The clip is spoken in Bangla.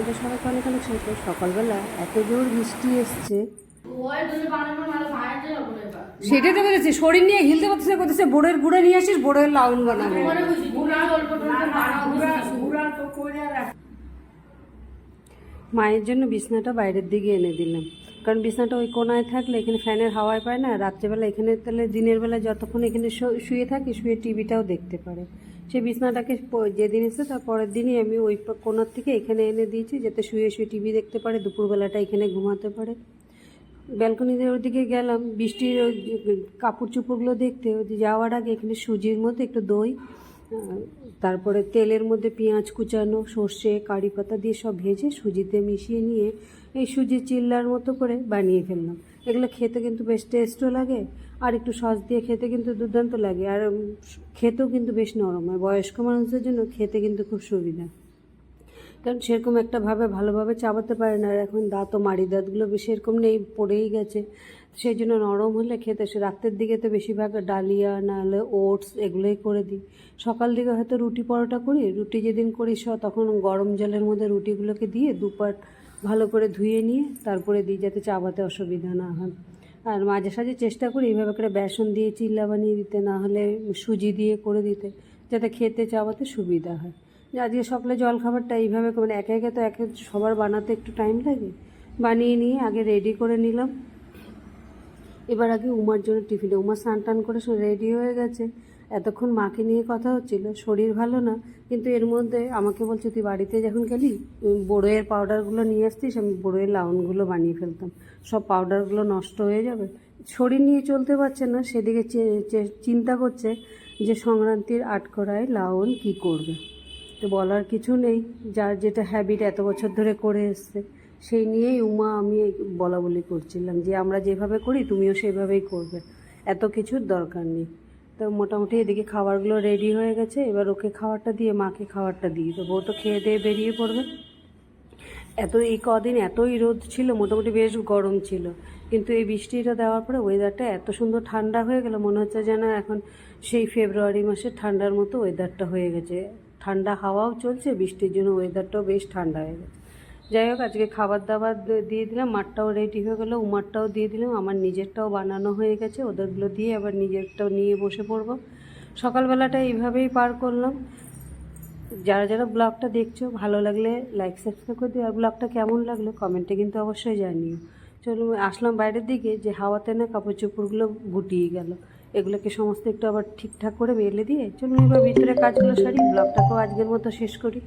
আপনাদের সবাইকে অনেক অনেক স্বাগত। সকালবেলা এত জোর বৃষ্টি এসছে। সেটাই তো বলেছি, শরীর নিয়ে হিলতে পারতেছে করতেছে বোড়ের গুঁড়ে নিয়ে আসিস বোড়ের লাউন বানাবে। মায়ের জন্য বিছনাটা বাইরের দিকে এনে দিলাম। কারণ বিছনাটা ওই কোনায় থাকলে এখানে ফ্যানের হাওয়ায় পায় না, রাত্রেবেলা এখানে তাহলে দিনের বেলা যতক্ষণ এখানে শুয়ে থাকি শুয়ে টিভিটাও দেখতে পারে। সে বিছনাটাকে যেদিন এসে তার পরের দিনই আমি ওই কোনার থেকে এখানে এনে দিয়েছি যাতে শুয়ে শুয়ে টিভি দেখতে পারে, দুপুরবেলাটা এখানে ঘুমাতে পারে। ব্যালকনিতে ওদিকে গেলাম, বৃষ্টির কাপড় চোপড়গুলো দেখতে যাওয়ার আগে এখানে সুজির মধ্যে একটু দই তারপরে তেলের মধ্যে পেঁয়াজ কুচানো, সর্ষে, কারি পাতা দিয়ে সব ভেজে সুজিতে মিশিয়ে নিয়ে এই সুজি চিল্লার মতো করে বানিয়ে ফেললাম। এগুলো খেতে কিন্তু বেশ টেস্টও লাগে, আর একটু সস দিয়ে খেতে কিন্তু দুর্দান্ত লাগে, আর খেতেও কিন্তু বেশ নরম হয় বয়স্ক মানুষদের জন্য খেতে কিন্তু খুব সুবিধা। কারণ সেরকম একটা ভাবে ভালোভাবে চাবাতে পারে না, আর এখন দাঁত ও মাড়ি দাঁতগুলো বেশি এরকম নেই, পড়েই গেছে। সেই জন্য নরম হলে খেতে, সে রাতের দিকে তো বেশিরভাগ ডালিয়া নাহলে ওটস এগুলোই করে দিই। সকাল দিকে হয়তো রুটি পরোটা করি, রুটি যেদিন করি স, তখন গরম জলের মধ্যে রুটিগুলোকে দিয়ে দুপাট ভালো করে ধুয়ে নিয়ে তারপরে দিই যাতে চাবাতে অসুবিধা না হয়। আর মাঝে সাঝে চেষ্টা করি এইভাবে করে বেসন দিয়ে চিল্লা বানিয়ে দিতে, না হলে সুজি দিয়ে করে দিতে, যাতে খেতে চাবাতে সুবিধা হয়। আজকে সকালে জল খাবারটা এইভাবে মানে একে একে তো একে সবার বানাতে একটু টাইম লাগে। বানিয়ে নিয়ে আগে রেডি করে নিলাম। এবার আগে উমার জন্য টিফিনে, উমা স্নান টান করে রেডি হয়ে গেছে। এতক্ষণ মাকে নিয়ে কথা হচ্ছিল, শরীর ভালো না, কিন্তু এর মধ্যে আমাকে বলছে, তুই বাড়িতে যখন গেলি বড়োয়ের পাউডারগুলো নিয়ে আসতিস, আমি বড়োয়ের লাউনগুলো বানিয়ে ফেলতাম। সব পাউডারগুলো নষ্ট হয়ে যাবে। শরীর নিয়ে চলতে পারছে না, সেদিকে চিন্তা করছে যে সংক্রান্তির আটকড়ায় লাউন কি করবে। তো বলার কিছু নেই, যার যেটা হ্যাবিট এত বছর ধরে করে এসছে। সেই নিয়েই উমা, আমি বলা বলি করছিলাম যে আমরা যেভাবে করি তুমিও সেভাবেই করবে। এত কিছুর দরকার নেই। তো মোটামুটি এদিকে খাবারগুলো রেডি হয়ে গেছে। এবার ওকে খাবারটা দিয়ে, মাকে খাবারটা দিয়ে দেবো। ও তো খেয়ে দিয়ে বেরিয়ে পড়বে। এত এই কদিন এতই রোদ ছিল, মোটামুটি বেশ গরম ছিল। কিন্তু এই বৃষ্টিটা দেওয়ার পরে ওয়েদারটা এত সুন্দর ঠান্ডা হয়ে গেল, মনে হচ্ছে যেন এখন সেই ফেব্রুয়ারি মাসের ঠান্ডার মতো ওয়েদারটা হয়ে গেছে। ঠান্ডা হাওয়াও চলছে, বৃষ্টির জন্য ওয়েদারটাও বেশ ঠান্ডা হয়ে গেছে। যাই হোক, আজকে খাবার দাবার দিয়ে দিলাম, মাঠটাও রেডি হয়ে গেলো, উমারটাও দিয়ে দিলাম, আমার নিজেরটাও বানানো হয়ে গেছে, ওদেরগুলো দিয়ে আবার নিজেরটাও নিয়ে বসে পড়ব। সকালবেলাটা এইভাবেই পার করলাম। যারা যারা ব্লগটা দেখছ, ভালো লাগলে লাইক সাবস্ক্রাইব করে দিও, আর ব্লগটা কেমন লাগল কমেন্টে কিন্তু অবশ্যই জানিও। চলো আসলাম বাইরের দিকে, যে হাওয়াতে না কাপড় চোপড়গুলো গুটিয়ে গেল, এগুলোকে সমস্ত একটু আবার ঠিকঠাক করে মেলে দিয়ে চলুন এবার ভিতরে কাজগুলো সারি, ব্লগটাকেও আজকের মতো শেষ করি।